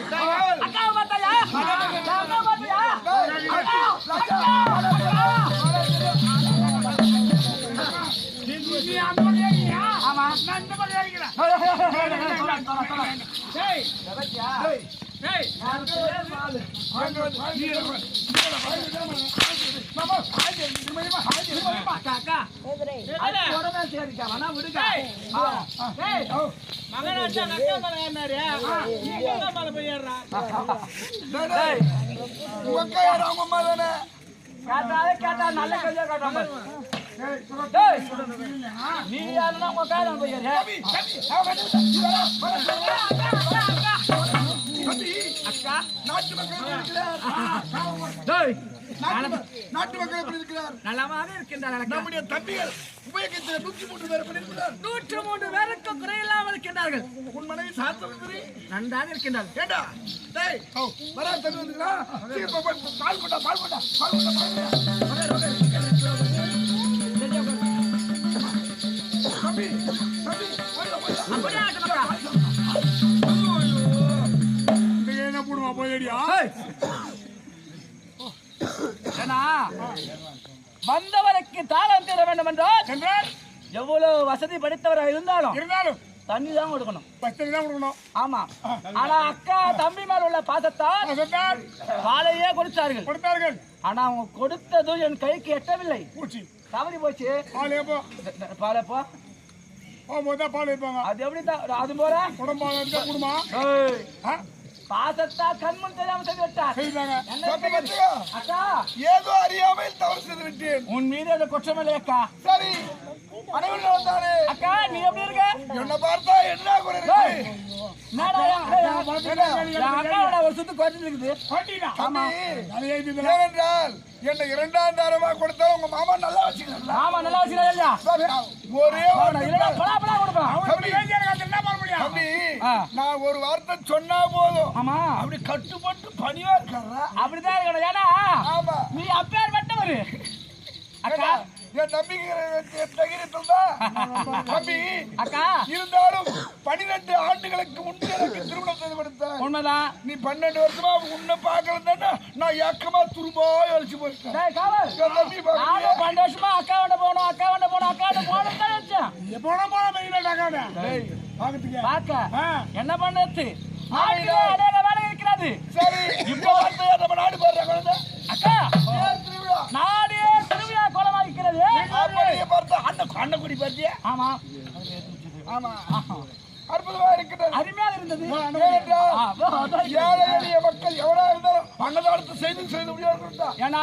அக்காவை பார்த்தாயா அக்காவை பார்த்தியா நீ யாருன்னா உங்க கால போய். அக்கா டேய், நாட்டு மக்கள் எப்படி இருக்கிறார் நலமாக இருக்கின்றார். நம்முடைய தம்பிகள் உபயோகித்த நூற்றி மூன்று பேர் எப்படி இருக்கிறார்? நூற்று மூன்று பேருக்கு குறையில்லாமல் இருக்கின்றார்கள். உன் மனைவி சாத்தவரி நன்றாக இருக்கின்றார்கள். ஏண்டா? டேய் வரா தம்பி பால் கொண்டா பால் கொண்டா பால் கொண்டா தம்பி தம்பி போயிடா போயிடா அப்படியே ஆகட்டும் அக்கா. ஏன்னா வந்தவருக்கு தாளம் தர வேண்டும் என்றால் எவ்வளவு வசதி படித்தவராக இருந்தாலும் இருந்தாலும் தண்ணி தான் கொடுக்கணும் பஸ்தறி தான் கொடுக்கணும். ஆமா ஆனா அக்கா தம்பி மேல உள்ள பாசத்தால் பாலையே கொடுத்தார்கள் கொடுத்தார்கள். ஆனா அவங்க கொடுத்ததும் என் கைக்கு எட்டவில்லை பூச்சி. தவறி போச்சு பால் எப்போ? பாலப்போ போகும்போது தான் பால் வைப்பாங்க. அது எப்படி த- அது போற குடும்பம் குடும்பம். பாசத்தா கண்முன் தெரியாம செய்து விட்டார். அக்கா. ஏதோ அறியாமல் தவறு செய்து விட்டேன். உன் மீது அந்த குற்றமில்லை அக்கா. சரி. வந்தானே அக்கா நீ எப்படி இருக்க? என்ன பார்த்தா என்ன குறை ஒரு சுத்து இதுல. ஏனென்றால் என்ன இரண்டாம் தாரமா கொடுத்தா உங்க மாமா நல்லா வச்சுக்கலாம் ஆமா நல்லா வச்சுக்கிறா இல்லையா? ஒரே பலா கொடுப்பான். தம்பி. நான் ஒரு வார்த்தை சொன்னா போதும். ஆமா. அப்படி கட்டுப்பட்டு பணிவா இருக்காரா அப்படிதான் இருக்கணும். ஏன்னா ஆமா. நீ அப்பேர் பட்டவரு. அக்கா. என் தம்பி அக்கா. இருந்தாலும் பனிரெண்டு ஆண்டுகளுக்கு முன்பு எனக்கு திருமணம் செய்து கொடுத்தேன். உண்மைதான். நீ பன்னெண்டு வருஷமா உன்னை பார்க்கலன்னா நான் ஏக்கமா துரும்பா அழிச்சு போயிட்டேன். பன்னெண்டு வருஷமா அக்காவோட போகணும் அக்காவோட போகணும் அக்காவோட போகணும் தான் வச்சேன் எப்ப வேணா போலாம் என்ன பண்ணது? இருக்கிறது. சரி. இப்போ வந்து நம்ம நாடு போடுற குழந்தை. அக்கா நாடே திருவிழா கோலமா இருக்கிறது. அப்படியே பார்த்தா? அண்ணன் அண்ணக்குடி பார்த்தியா ஆமா. ஆமா. அற்புதமா இருக்கிறது. அருமையாக இருந்தது. ஏழை எளிய மக்கள் எவ்வளவு இருந்தாலும் அன்னதானத்தை செய்து செய்து முடியாது ஏன்னா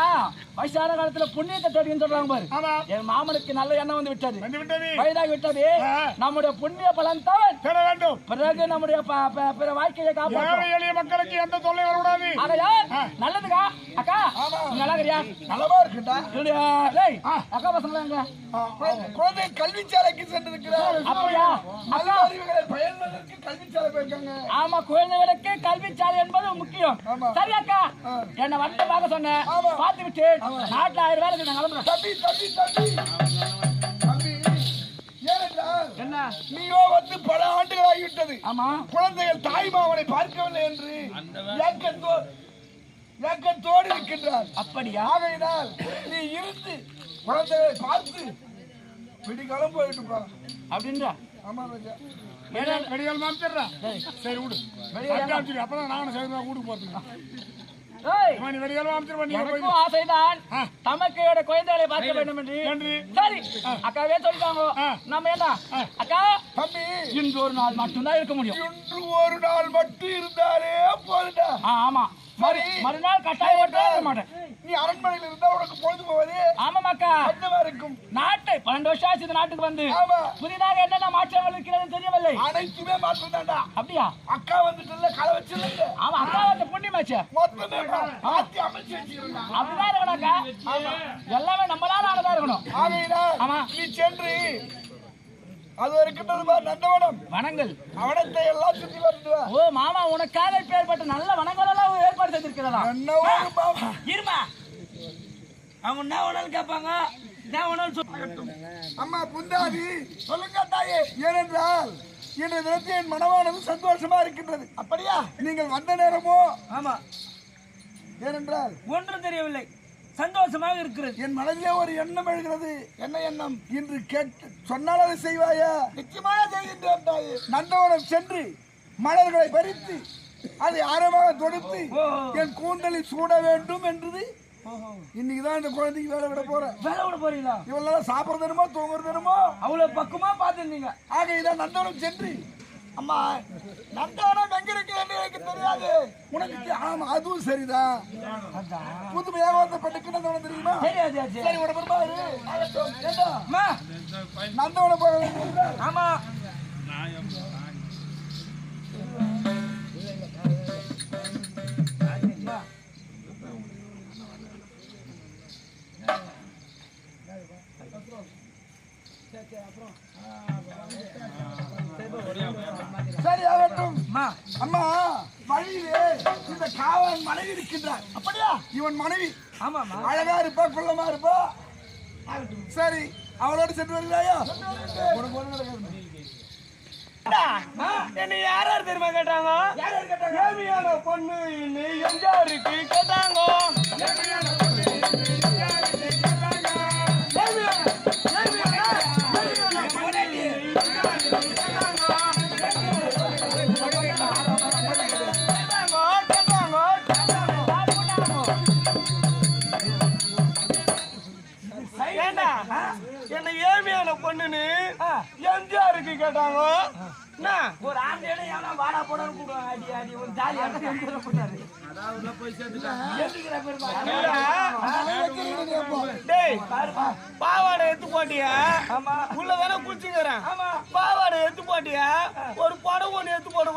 வயசான காலத்துல புண்ணியத்தை தேடின்னு சொல்றாங்க பாரு. என் மாமனுக்கு நல்ல எண்ணம் வந்து விட்டது. வயதாகி விட்டது. நம்முடைய புண்ணிய பலன் தான் பெற வேண்டும். பிறகு நம்முடைய பிற வாழ்க்கையை ஏழை காப்பாற்றும் எளிய மக்களுக்கு எந்த தொல்லை வரக்கூடாது. ஆ. நல்லதுக்கா? அக்கா நல்லா இருக்கிறியா நலமா இருக்குடா? டேய், அக்கா பசங்களா எங்க? குழந்தை- குழந்தை கல்விச்சாலைக்கு சென்றிருக்கிறார். அப்படியா? நல்ல அறிவுகளை பயன்படுவதற்கு கல்விச்சாலை போயிருக்காங்க. ஆமா குழந்தைகளுக்கு கல்வி சாலை என்பது முக்கியம். சரி அக்கா. என்ன வந்து பார்க்க சொன்னேன். பார்த்து விட்டு நாட்டுல ஆயிரம் வேலை நான் கிளம்புறேன் தம்பி தம்பி தம்பி. என்ன? நீயோ வந்து பல ஆண்டுகள் ஆகிவிட்டது ஆமா. குழந்தைகள் தாய் மாமனை பார்க்கவில்லை என்று ஏக்கத்தோ ஏக்கத்தோடு இருக்கின்றார். அப்படியா? ஆகையினால் நீ இருந்து குழந்தைகளை பார்த்து விடிகாலம் போயிட்டு போலாம் அப்படின்ற? ஆமா ராஜா. மாமிச்சிடுறேன். டேய், சரி. விடு. அப்பதான் நானும் சேர்ந்து வீட்டுக்கு போறதுக்கு. ஆசைதான். தமக்கையோட குழந்தைகளை பார்க்க வேண்டும் என்று. நன்றி. சரி. அக்காவே சொல்லிட்டாங்க. நம்ம என்ன? அக்கா தம்பி. இன்று ஒரு நாள் மட்டும்தான் இருக்க முடியும். இன்று ஒரு நாள் மட்டும் இருந்தாலே போதுடா ஆமா. மறுநாள் கட்டாயம் இருக்க மாட்டேன் நீ அரண்மனையில் இருந்தா உனக்கு பொழுது போவது ஆமாமாக்கா என்னவா இருக்கும். நாட்டை பன்னெண்டு வருஷம் ஆச்சு இந்த நாட்டுக்கு வந்து. புதிதாக என்னென்ன மாற்றங்கள் இருக்கிறது தெரியவில்லை. அனைத்துமே மாற்றம் அப்படியா? அக்கா வந்துட்டு களை வச்சிருந்த ஆமா அக்கா வந்து புண்ணியமாச்சே. மொத்தமே மாத்தி அமைச்சு அப்படிதான் இருக்கணும்க்கா எல்லாமே நம்மளால ஆனதா இருக்கணும். ஆமா. நீ சென்று அது பார் நந்தவனம் வனங்கள். அவனத்தை எல்லாம் சுத்தி வருது. ஓ மாமா உனக்காக இப்பேற்பட்ட நல்ல வனங்கள் எல்லாம் ஏற்பாடு செய்திருக்கிறதா. இருமா. அவங்க என்ன வேணாலும் கேட்பாங்க அம்மா புந்தாதி சொல்லுங்க தாயே. ஏனென்றால் இன்றைய தினத்தில் என் மனமானது சந்தோஷமா இருக்கின்றது. அப்படியா? நீங்கள் வந்த நேரமோ? ஆமா. ஏனென்றால் ஒன்றும் தெரியவில்லை. சந்தோஷமாக இருக்கிறது. என் மனதிலே ஒரு எண்ணம் எழுகிறது. என்ன எண்ணம்? இன்று கேட்டு சொன்னால் அதை செய்வாயா? நிச்சயமாக செய்கின்றேன் தாயே. நந்தவனம் சென்று மலர்களை பறித்து அதை ஆரமாக தொடுத்து. என் கூந்தலில் சூட வேண்டும் என்றது. இன்னைக்கு தான் இந்த குழந்தைக்கு வேலை விட போறேன். வேலை விட போறீங்களா? இவெல்லாம் சாப்பிடுறது தூங்குறது என்னமோ? அவ்வளவு பக்குவமா பார்த்துருந்தீங்க. ஆக இதான் நந்தவனம் சென்று அம்மா நந்தவனம் எங்க இருக்கு என்று எனக்கு தெரியாது. உனக்கு ஆமா அதுவும் சரிதான். புதுமையாக வந்த பெண்ணுக்கு நந்தவனம் தெரியுமா? சரி உட பெருமாறு அம்மா. நந்தவனம் போக ஆமா. சரி ஆகட்டும். அம்மா அம்மா வழியிலே இந்த காவலன் மனைவி இருக்கின்றார். அப்படியா? இவன் மனைவி. ஆமாம்மா. அழகா இருப்பா குள்ளமா இருப்பா? சரி அவளோடு சென்று வருகிறாயா. என்ன யார் யார் தெரியுமா கேட்டாங்க? ஏமியான பொண்ணு நீ எங்க இருக்கு என்ன ஏமியான பொண்ணுன்னு எம்ஜிஆருக்கு கேட்டாங்க. ஒரு ஆண்டையோட எவனா வாடா போடான்னு கூப்பிடுவாங்க. அடி ஒரு ஜாலி போட்டாரு. பாவாடை எடுத்து போட்டியா? ஆமா. உள்ள தானே குளிச்சுக்கிறேன் பாவாடை எடுத்து போட்டியா? ஒரு படம் ஒண்ணு எடுத்து போட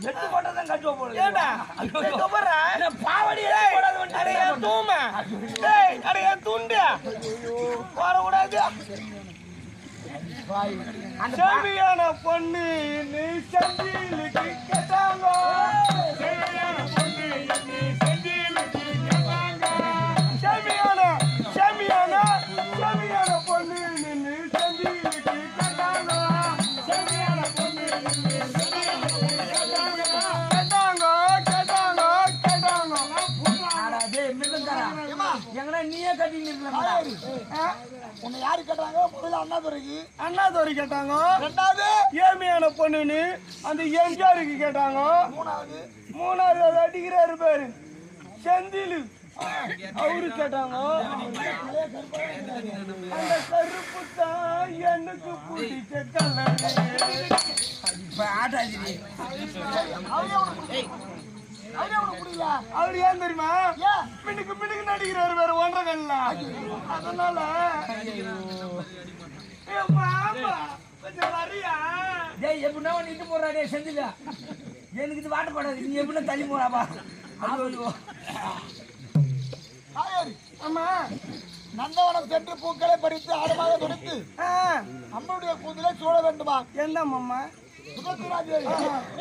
எட்டு போட்டதான் கட்டுவ போடுது ஏண்டா? எங்க போற பாவடி டேய், அட என் தூமை டேய் அட என் துண்டு. போட கூடாது செம்பியான பொண்ணு நீ செந்திலுக்கு கேட்டாங்க. உன்னை யாரு கேட்டாங்க? முதல்ல அண்ணாதுரைக்கு அண்ணாதுரை கேட்டாங்க. ரெண்டாவது? ஏமியான பொண்ணுன்னு அந்த எம்ஜிஆருக்கு கேட்டாங்க. மூணாவது? மூணாவது அடிக்கிறாரு பேரு. செந்திலு. அவரு கேட்டாங்க. அந்த கருப்பு தான் எனக்கு பிடிச்ச கலர். நீ. அவரே ஏன் தெரியுமா? மின்னுக்கு மின்னுக்கு நடிக்கிறாரு வேற ஒன்றரை கல்ல அதனால ஏ மாமா கொஞ்சம் வரியா? டேய், எப்படின்னா போடுறா, டேய், செந்திலா. எனக்கு இது வாட்டப்படாது நீ எப்படின்னா தள்ளி போறாப்பா ஆமா நந்தவனம் சென்று பூக்களை பறித்து ஆடமாக தொடுத்து ஆ, அம்மனுடைய கூந்தலை சூட வேண்டுமா? என்ன மாமா சுதந்திராஜேவி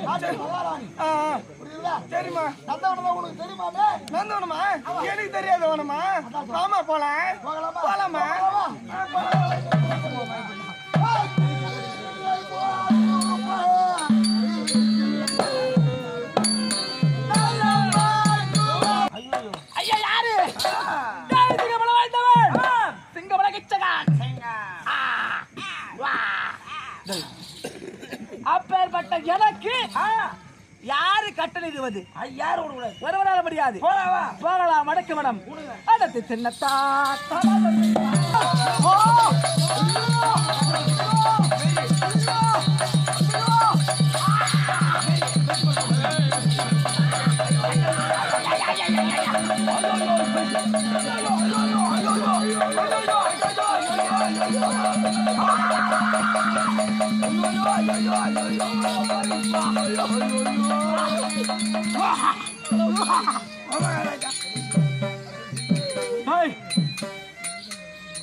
நாட்டு மகாராணி ஆ, ஆ, புரியுதா சரிம்மா நந்தவனம்? உனக்கு தெரியுமாமே நந்தவனமா எனக்கு தெரியாது வேணுமா ஆமா போலாம். போகலாமா? அப்பேற்பட்ட எனக்கு யாரு கட்டளையிடுவது? யாரு ஒருவரால முடியாது. போகலாம் மடக்கு மடம். அடுத்து சின்னத்தா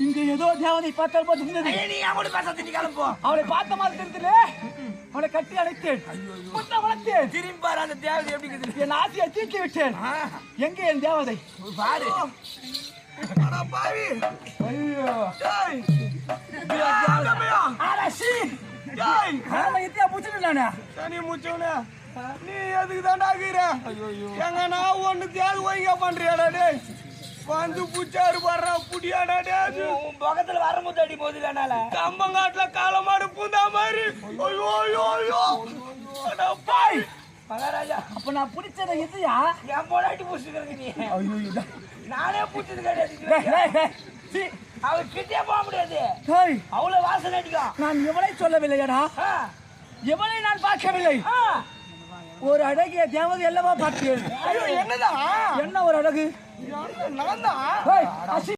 இங்க ஏதோ தேவதை பார்த்தால் போது இருந்தது நீ அவளை பார்த்து நீ கிளம்போ. அவளை பார்த்த மாதிரி தெரிஞ்சல அவளை கட்டி அழைத்தேன் முத்த வளர்த்தேன். திரும்பி பாரு அந்த தேவதை எப்படி என் ஆசையை தூக்கி விட்டேன். எங்க என் தேவதை? பாரு. பாவி. ஐயோ. அரசி சனி முச்சவனே. நீ எதுக்கு தான்டா ஆகுற எங்க நான் ஒண்ணு தேவை ஒய்ங்க பண்றியாடா டேய். வந்து புச்சாரு வர்றா புடியாடா டேய் உன் பக்கத்துல வரும்போது அடி போகுது என்னால? கம்பங்காட்டுல காலமாடு பூந்தா மாதிரி. ஐயோ ஐயோ ஐயோ. அட பாய். மகாராஜா அப்ப நான் பிடிச்சத எதுயா என் போடாட்டி பிடிச்சிருக்க நீ. ஐயோ நானே பிடிச்சது கிடையாது அவர் கிட்டே போக முடியாது. அவ்வளவு வாசனை அடிக்கும். நான் எவனை சொல்லவில்லையடா. எவனை நான் பார்க்கவில்லை. ஒரு அழகிய தேவதை ஐயோ என்னதான் என்ன ஒரு அழகு? நான் தான்.